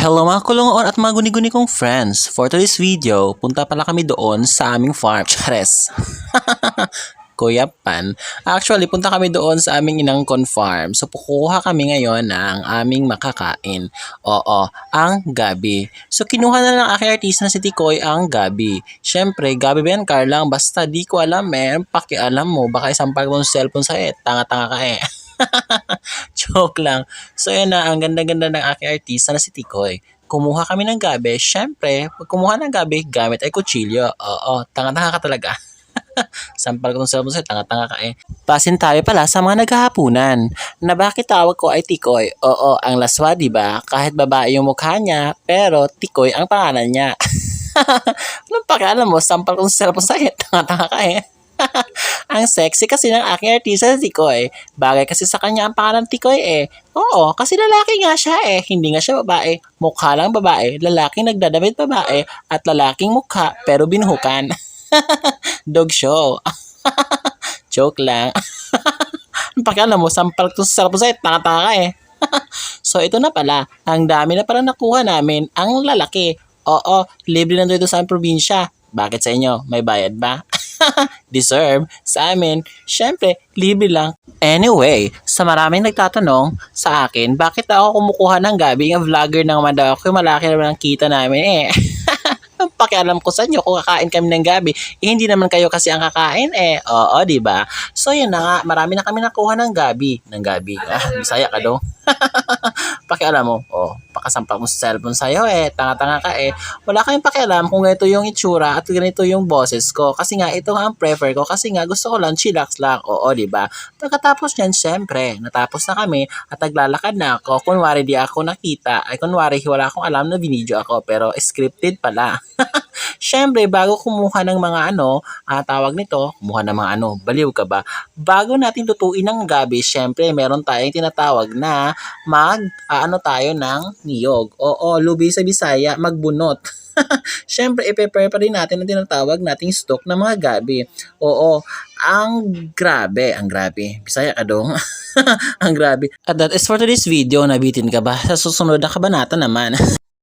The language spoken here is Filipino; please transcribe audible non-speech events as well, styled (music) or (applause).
Hello mga kulungoon at mga guni-guni kong friends. For today's video, punta pala kami doon sa aming farm. (laughs) Chares! (laughs) Kuya Pan. Actually, punta kami doon sa aming inangkon farm. So, kukuha kami ngayon ng aming makakain. Oo, ang gabi. So, kinuha na ng aking artista na si Tikoy ang gabi. Siyempre, gabi ba yan, Carlang? Basta di ko alam eh. Pakialam mo. Baka isampal mo sa cellphone sa eh. Tanga-tanga ka eh. (laughs) (laughs) Joke lang. So, yun na, ang ganda-ganda ng aking artista na si Tikoy. Kumuha kami ng gabi. Siyempre, pag kumuha ng gabi, gamit ay kutsilyo. Oo, tanga-tanga ka talaga. (laughs) Sampal ko ng cellphone sa'yo, tanga-tanga ka eh. Pasin tayo pala sa mga naghahapunan. Na bakit tawag ko ay Tikoy? Oo, ang laswa, di ba? Kahit babae yung mukha niya, pero Tikoy ang pangalan niya. (laughs) Anong pakialam mo? Sampal ko ng cellphone sa'yo, tanga-tanga ka eh. Ang sexy kasi ng aking artista si Tikoy. Bagay kasi sa kanya ang pangalan Tikoy eh. Oo, kasi lalaki nga siya eh. Hindi nga siya babae. Mukha lang babae, lalaking nagdadamit babae, at lalaking mukha pero binuhukan. (laughs) Dog show. (laughs) Joke lang. (laughs) Ang pakialam mo, sampal ko sa sarap sa'yo, tanga-tanga eh. so ito na pala, ang dami na pala nakuha namin ang lalaki. Oo, libre na dito sa probinsya. Bakit sa inyo? May bayad ba? (laughs) Deserve. Sa amin, syempre, libre lang. Anyway, sa maraming nagtatanong sa akin, bakit ako kumukuha ng gabi? Ang vlogger naman daw ako, yung malaki naman ang kita namin eh. (laughs) Ang pakialam ko sa inyo kung kakain kami ng gabi, eh, hindi naman kayo kasi ang kakain eh. Oo, di ba? So yun na nga, marami na kami nakuha ng gabi. Ng gabi. Ah, bisaya ka daw. (laughs) pakialam mo, oh, pakasampak mo sa cellphone sa'yo eh, tanga-tanga ka eh. Wala kayong pakialam kung ganito yung itsura at ganito yung boses ko. Kasi nga, ito nga ang prefer ko. Kasi nga, gusto ko lang chillax lang. Oo, di ba? Pagkatapos yan, syempre, natapos na kami at naglalakad na ako. Kunwari di ako nakita, ay kunwari wala akong alam na binidyo ako, pero scripted pala. (laughs) Syempre, bago kumuha ng mga ano, ah, tawag nito, kumuha ng mga ano, baliw ka ba? Bago natin tutuin ng gabi, syempre, meron tayong tinatawag na mag, ah, ano tayo ng niyog. Oo, lubi sa Bisaya, magbunot. (laughs) Syempre, i-prepare pa rin natin ang tinatawag nating stock ng mga gabi. Oo, ang grabe, ang grabe. Bisaya ka dong. (laughs) ang grabe. At that is for today's video. Nabitin ka ba? Sa susunod na kabanata naman. (laughs)